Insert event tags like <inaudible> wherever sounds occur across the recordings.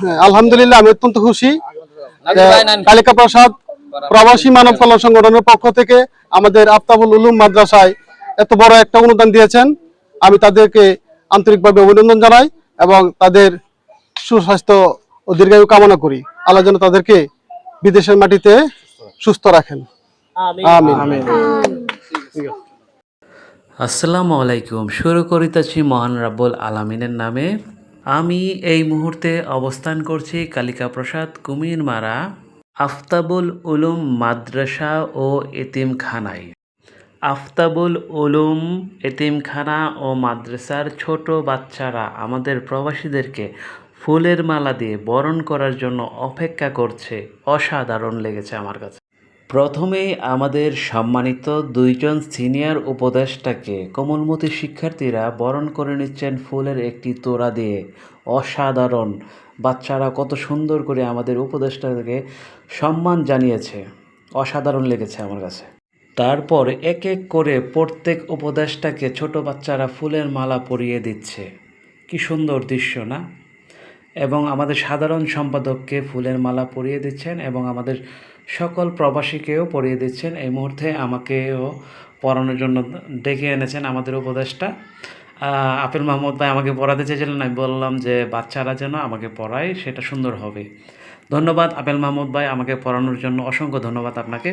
হ্যাঁ, আলহামদুলিল্লাহ আমি অত্যন্ত খুশি। কালিকা প্রসাদ প্রবাসী মানব কল্যাণ সংগঠনের পক্ষ থেকে আমাদের আফতাবুল উলুম মাদ্রাসায় এত বড় একটা অনুদান দিয়েছেন। আমি তাদেরকে আন্তরিকভাবে অভিনন্দন জানাই এবং তাদের সুস্বাস্থ্য ও দীর্ঘায়ু কামনা করি। আল্লাহ যেন তাদেরকে বিদেশের মাটিতে সুস্থ রাখেন। আমিন। আসসালামু আলাইকুম। শুরু করিতেছি মহান রাব্বুল আলামিনের নামে। আমি এই মুহূর্তে অবস্থান করছি কালিকা প্রসাদ কুমির মারা আফতাবুল উলুম মাদ্রাসা ও এতিমখানায়। আফতাবুল উলুম, এতিমখানা ও মাদ্রাসার ছোট বাচ্চারা আমাদের প্রবাসীদেরকে ফুলের মালা দিয়ে বরণ করার জন্য অপেক্ষা করছে। অসাধারণ লেগেছে আমার কাছে। প্রথমেই আমাদের সম্মানিত দুইজন সিনিয়র উপদেষ্টাকে কোমলমতি শিক্ষার্থীরা বরণ করে নিচ্ছেন ফুলের একটি তোড়া দিয়ে। অসাধারণ। বাচ্চারা কত সুন্দর করে আমাদের উপদেষ্টাকে সম্মান জানিয়েছে। অসাধারণ লেগেছে আমার কাছে। তারপর এক এক করে প্রত্যেক উপদেষ্টাকে ছোট বাচ্চারা ফুলের মালা পরিয়ে দিচ্ছে। কি সুন্দর দৃশ্য, না? এবং আমাদের সাধারণ সম্পাদককে ফুলের মালা পরিয়ে দিচ্ছেন এবং আমাদের সকল প্রবাসীকেও পরিয়ে দিচ্ছেন এই মুহূর্তে আমাকেও পড়ানোর জন্য ডেকে এনেছেন আমাদের উপদেশটা আপেল মাহমুদ ভাই আমাকে পড়াতে চেয়েছিলেন আমি বললাম যে বাচ্চারা যেন আমাকে পড়ায় সেটা সুন্দর হবে ধন্যবাদ আপেল মাহমুদ ভাই আমাকে পড়ানোর জন্য অসংখ্য ধন্যবাদ আপনাকে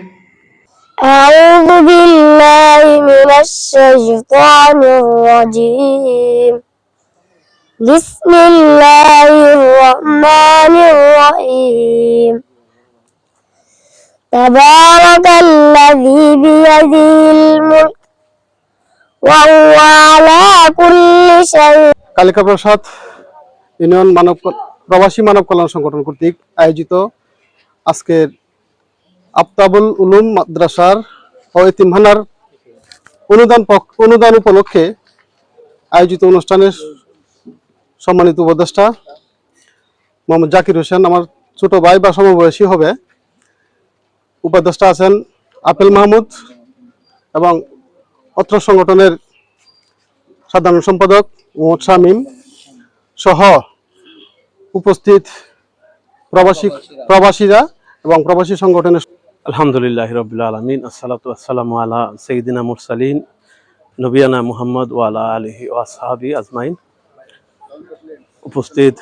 أعوذ بالله من الشيطان الرجيم بسم الله الرحمن الرحيم تبارك الذي بيده الملك وهو على كل شيء কালিকা প্রসাদ ইউনিয়ন মানব কল- প্রবাসী মানব কল্যাণ সংগঠন কর্তৃক আয়োজিত আজকের আফতাবুল উলুম মাদ্রাসার ও এতিমখানার অনুদান পক- অনুদান উপলক্ষে আয়োজিত অনুষ্ঠানের সম্মানিত উপদেষ্টা, মোহাম্মদ জাকির হোসেন, আমার ছোট ভাই বা সমবয়সী হবে। উপদেষ্টা আছেন আপেল মাহমুদ এবং অত্র সংগঠনের সাধারণ সম্পাদক মোহাম্মদ শামীম সহ উপস্থিত প্রবাসী, প্রবাসীরা এবং প্রবাসী সংগঠনের আলহামদুলিল্লাহ রবিল আলমিন, আসসালাতু আসসালামু আলা সঈদিনা মুরসালিন, নবিয়ানা মুহাম্মদ ওয়ালা আলহি ওয়াসাহাবি আজমাইন। উপস্থিত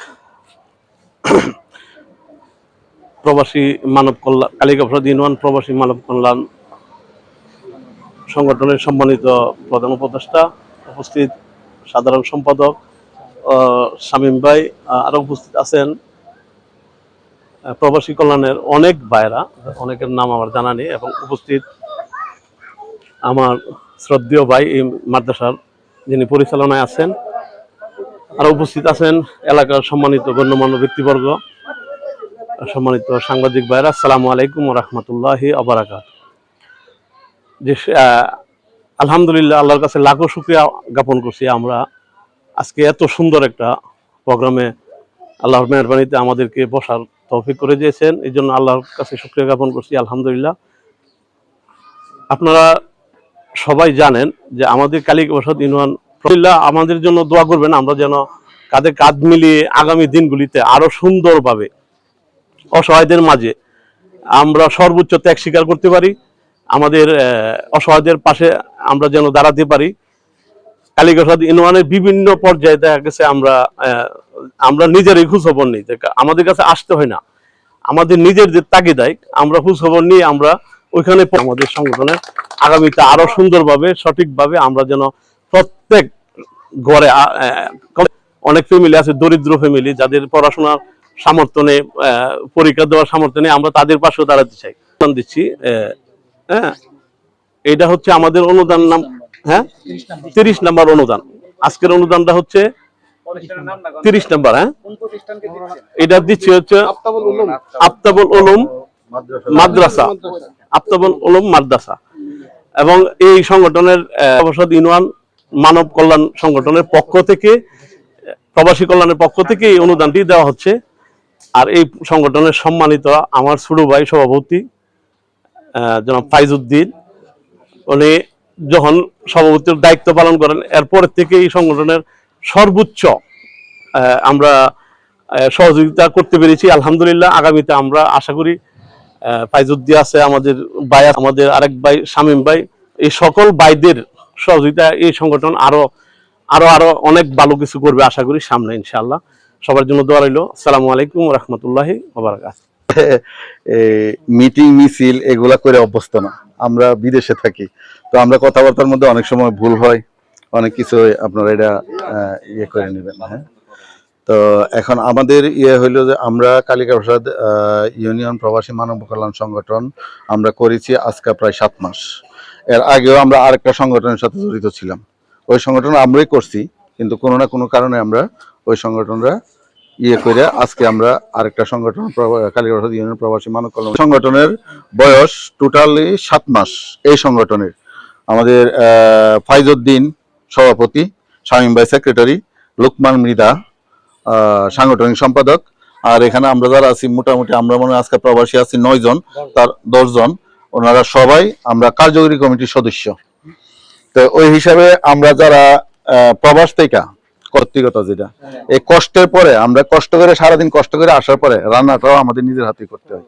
প্রবাসী মানব কল্যাণ কালিকা প্রসাদ ইউনিয়ন প্রবাসী মানব কল্যাণ সংগঠনের সম্মানিত প্রধান উপদেষ্টা উপস্থিত সাধারণ সম্পাদক শামীম ভাই আহ, আরও উপস্থিত আছেন। প্রবাসী কল্যাণের অনেক ভাইরা অনেকের নাম আমার জানা নেই এবং উপস্থিত আমার শ্রদ্ধেয় ভাই এই মাদ্রাসার যিনি পরিচালনায় আছেন আর উপস্থিত আছেন এলাকার সম্মানিত গণ্যমান্য ব্যক্তিবর্গ, সম্মানিত সাংবাদিক ভাইরা আসসালামু আলাইকুম রহমতুল্লাহি আবরাকাত যে আলহামদুলিল্লাহ আল্লাহর কাছে লাখো শুক্রিয়া জ্ঞাপন করছি আমরা আজকে এত সুন্দর একটা প্রোগ্রামে আল্লাহর মেহরবানিতে আমাদেরকে বসার তৌফিক করে দিয়েছেন, এই জন্য আল্লাহর কাছে শুক্রিয়া জ্ঞাপন করছি, আলহামদুলিল্লাহ। আপনারা সবাই জানেন যে আমাদের কালিকা প্রসাদ ইউনিয়ন আলহামদুলিল্লাহ আমাদের জন্য দোয়া করবেন, আমরা যেন কাঁধে কাঁধ মিলিয়ে আগামী দিনগুলিতে আরও সুন্দরভাবে অসহায়দের মাঝে আমরা সর্বোচ্চ ত্যাগ স্বীকার করতে পারি, আমাদের অসহায়দের পাশে আমরা যেন দাঁড়াতে পারি। কালিকাসাদ ইউনিয়নের বিভিন্ন পর্যায়ে দেখা গেছে আমরা আমরা নিজেরই খোঁজখবর নিই। আমাদের কাছে আসতে হয় না। আমাদের নিজের যে তাগিদায় আমরা খোঁজখবর নিয়ে আমরা ওইখানে আমাদের সংগঠনের আগামীতে আরও সুন্দরভাবে, সঠিকভাবে আমরা যেন প্রত্যেক ঘরে অনেক ফ্যামিলি আছে দরিদ্র ফ্যামিলি যাদের পড়াশোনার সামর্থ্য নেই পরীক্ষা দেওয়ার সামর্থ্য নেই আমরা তাদের পাশেও দাঁড়াতে চাই। অনুদান দিচ্ছি হ্যাঁ এটা হচ্ছে আমাদের অনুদান নাম হ্যাঁ? তিরিশ নাম্বার অনুদান। আজকের অনুদানটা হচ্ছে তিরিশ নাম্বার হ্যাঁ? এটা দিচ্ছি হচ্ছে আফতাবুল উলুম। মাদ্রাসা। আফতাবুল উলুম মাদ্রাসা। এবং এই সংগঠনের আহ, প্রবাসী ইউনিয়ন মানব কল্যাণ সংগঠনের পক্ষ থেকে, প্রবাসী কল্যাণের পক্ষ থেকে এই অনুদানটি দেওয়া হচ্ছে। আর এই সংগঠনের সম্মানিত আমার ছোট ভাই সভাপতি জনাব ফাইজউদ্দিন, উনি যখন সভাপতির দায়িত্ব পালন করেন এরপর থেকে এই সংগঠনের সর্বোচ্চ আমরা সহযোগিতা করতে পেরেছি। আলহামদুলিল্লাহ, আগামীতে আমরা আশা করি ফাইজুদ্দি আছে আমাদের, ভাই আমাদের আরেক ভাই, শামীম ভাই, এই সকল ভাইদের সহযোগিতা এই সংগঠন আরও আরও আরও অনেক ভালো কিছু করবে আশা করি সামনে, ইনশাআল্লাহ। সবার জন্য দোয়া রইল। আসসালামু আলাইকুম রহমতুল্লাহি <laughs> মিটিং, মিছিল এগুলা করে অভ্যস্ত না। আমরা বিদেশে থাকি, তো আমরা কথাবার্তার মধ্যে অনেক সময় ভুল হয়, অনেক কিছু আপনারা এটা ইয়ে করে নেবেন হ্যাঁ? তো এখন আমাদের ইয়ে হইল যে আমরা কালিকা প্রসাদ ইউনিয়ন প্রবাসী মানব কল্যাণ সংগঠন আমরা করেছি আজকে প্রায় সাত মাস। এর আগেও আমরা আরেকটা সংগঠনের সাথে জড়িত ছিলাম। ওই সংগঠন আমরাই করছি কিন্তু কোনো না কোনো কারণে আমরা ওই সংগঠনরা ইয়ে করে আজকে আমরা আরেকটা সংগঠন কালিকা ইউনিয়ন প্রবাসী মানব কল্যাণ সংগঠনের বয়স টোটালি সাত মাস এই সংগঠনের। আমাদের আহ, ফাইজউদ্দিন সভাপতি শামীম ভাই সেক্রেটারি লুকমান মৃদা সাংগঠনিক সম্পাদক। আর এখানে আমরা যারা আছি মোটামুটি আমরা মনে আজকে প্রবাসী আছি নয় জন তার দশ জন ওনারা সবাই আমরা কার্যকরী কমিটির সদস্য। তো ওই হিসাবে আমরা যারা প্রবাস থেকে কর্তৃকতা যেটা, এই কষ্টের পরে, আমরা কষ্ট করে সারাদিন কষ্ট করে আসার পরে রান্নাটাও আমাদের নিজের হাতে করতে হয়।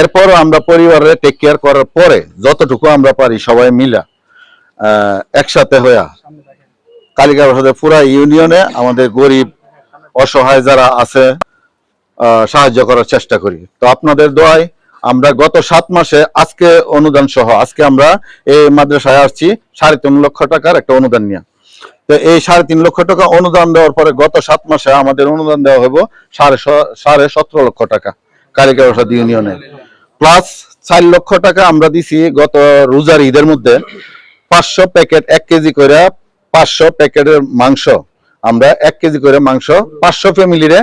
এরপর আমরা পরিবারে টেক কেয়ার করার পরে যতটুকু আমরা পারি সবাই মিলা একসাথে হইয়া কালিকা প্রসাদের পুরা ইউনিয়নে আমাদের গরিব, অসহায় যারা আছে সাহায্য করার চেষ্টা করি। তো আপনাদের দোয়ায় আমরা গত সাত মাসে আজকে অনুদান সহ, আজকে আমরা এই মাদ্রাসায় আসছি সাড়ে তিন লক্ষ টাকার একটা অনুদান নিয়ে। তো এই সাড়ে তিন লক্ষ টাকা অনুদান দেওয়ার পরে গত সাত মাসে আমাদের অনুদান দেওয়া হইব সাড়ে সাড়ে সতেরো লক্ষ টাকা কালিকা প্রসাদ ইউনিয়নে। প্লাস চার লক্ষ টাকা আমরা দিছি গত রোজার ঈদের মধ্যে পাঁচশো প্যাকেট এক কেজি করে পাঁচশো প্যাকেটের মাংস। আমরা এক কেজি করে মাংস পাঁচশো ফ্যামিলিরে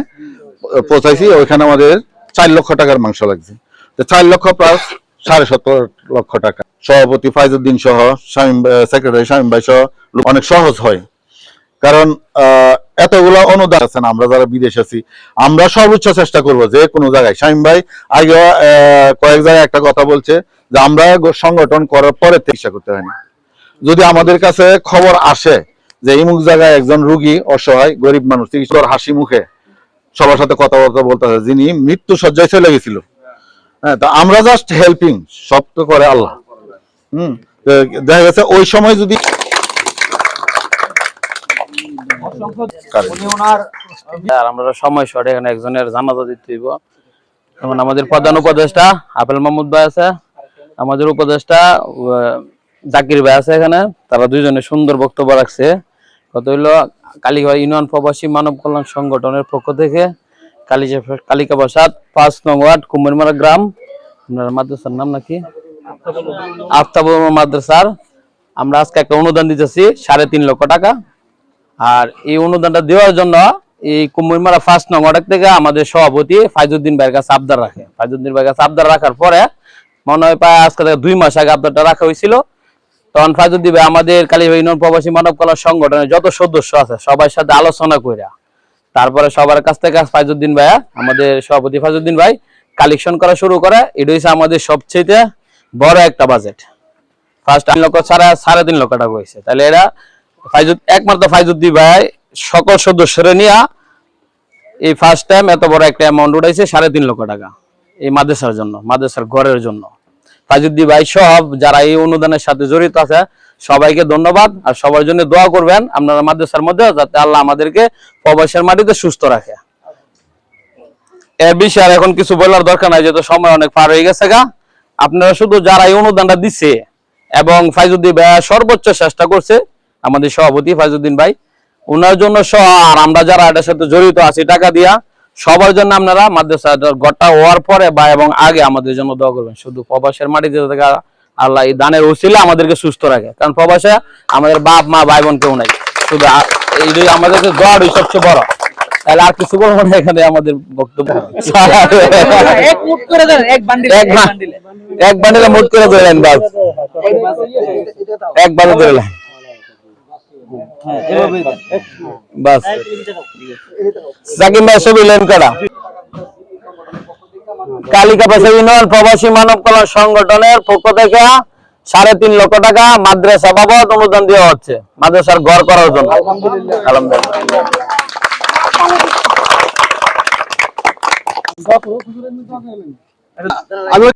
পৌঁছাইছি, ওইখানে আমাদের চার লক্ষ টাকার মাংস লাগছে। চার লক্ষ প্লাস সাড়ে সতেরো লক্ষ টাকা। সভাপতি ফাইজুদ্দিন সহ শামীম সেক্রেটারি শামীম ভাই সহ অনেক সহজ হয়। কারণ এতগুলো অনুদান আছেন আমরা যারা বিদেশ আছি, আমরা সর্বোচ্চ চেষ্টা করব যে কোনো জায়গায়। শামীম ভাই আগে কয়েক জায়গায় একটা কথা বলছে যে আমরা সংগঠন করার পরে চিকিৎসা করতে হয়নি যদি আমাদের কাছে খবর আসে যে ইমুক জায়গায় একজন রুগী অসহায়, গরিব মানুষ চিকিৎসক হাসি মুখে সবার সাথে কথাবার্তা বলতে যিনি মৃত্যু সজ্জায় চলে গেছিল হ্যাঁ তো আমরা জাস্ট হেল্পিং সব তো করে আল্লাহ। হুম দেখা গেছে ওই সময় যদি আমরা সময় শর্ট, এখানে একজনের জানাজা দিতে হইব। যেমন আমাদের প্রধান উপদেষ্টা আপেল মাহমুদ ভাই আছে, আমাদের উপদেষ্টা জাকির ভাই আছে এখানে। তারা দুইজনে সুন্দর বক্তব্য রাখছে। কত হইল কালিকা ইউনিয়ন প্রবাসী মানব কল্যাণ সংগঠনের পক্ষ থেকে কালিকা প্রসাদ, পাঁচ নং ওয়ার্ড গ্রাম। আপনার মাদ্রাসার নাম নাকি? আফতাবুর মাদ্রাসার। আমরা আজকে একটা অনুদান দিতেছি, সাড়ে তিন লক্ষ টাকা। আর এই অনুদানটা দেওয়ার জন্য এই কুমিরমারা ফার্স্ট নং থেকে আমাদের সভাপতি ফাইজুদ্দিন ভাইয়ের কাছে আবদার রাখে। ফাইজুদ্দিন ভাইয়ের কাছে আবদার রাখার পরে মনে হয় প্রায় আজকে থেকে দুই মাস আগে আবদারটা রাখা হয়েছিল। তখন ফাইজুদ্দিন ভাই আমাদের কালী ইউনিয়ন প্রবাসী মানব কল্যাণ সংগঠনের যত সদস্য আছে, সবার সাথে আলোচনা কইরা তারপরে সবার কাছ থেকে ফাইজুদ্দিন ভাইয়া, আমাদের সভাপতি ফাইজুদ্দিন ভাই কালেকশন করা শুরু করে। এটা হচ্ছে আমাদের সবচেয়ে বড় একটা বাজেট ফার্স্ট তিন লক্ষ সাড়ে সাড়ে তিন লক্ষ টাকা হয়েছে তাহলে এরা ফাইজুদ, একমাত্র ফাইজুদ্দি ভাই, সকল সদস্যরা নিয়ে এই ফার্স্ট টাইম এত বড় একটা অ্যামাউন্ট উঠাইছে সাড়ে তিন লক্ষ টাকা এই মাদ্রাসার জন্য, মাদ্রাসার ঘরের জন্য। ফাইজুদ্দি ভাই সব যারা এই অনুদানের সাথে জড়িত আছে, সবাইকে ধন্যবাদ আর সবার জন্য দোয়া করবেন আপনারা মাদ্রাসার মধ্যে যাতে আল্লাহ আমাদেরকে প্রবাসের মাটিতে সুস্থ রাখে। এর বিষয়ে আর এখন কিছু বলার দরকার নাই, যেহেতু সময় অনেক পার হয়ে গেছে গা। আপনারা শুধু যারা এই অনুদানটা দিচ্ছে এবং ফাইজুদ্দিন ভাই সর্বোচ্চ চেষ্টা করছে, আমাদের সভাপতি ফাইজুদ্দিন ভাই ওনার জন্য সহ আর আমরা যারা এটার সাথে জড়িত আছি, টাকা দিয়া সবার জন্য আপনারা মাদ্রাসা গড়টা হওয়ার পরে বা এবং আগে আমাদের জন্য দোয়া করবেন। শুধু প্রবাসের মাটিতে থেকে আল্লাহ এই দানের উচিলে আমাদেরকে সুস্থ রাখে। কারণ প্রবাসে আমাদের বাপ মা ভাই বোন কেউ নাই। শুধু আ- এইটাই আমাদের দোয়ারই সবচেয়ে বড়। তাহলে আর কিছু বলব না এখানে আমাদের বক্তব্য। <laughs> এক মুট করে দেন এক বান্ডিল এক বান্ডিলে। মুট করে ধরলেন বাস। এক বান্ডিল প্রবাসী মানব কল্যাণ সংগঠনের পক্ষ থেকে সাড়ে তিন লক্ষ টাকা মাদ্রাসা বাবদ অনুদান দেওয়া হচ্ছে। মাদ্রাসার ঘর করার জন্য। আলহামদুলিল্লাহ।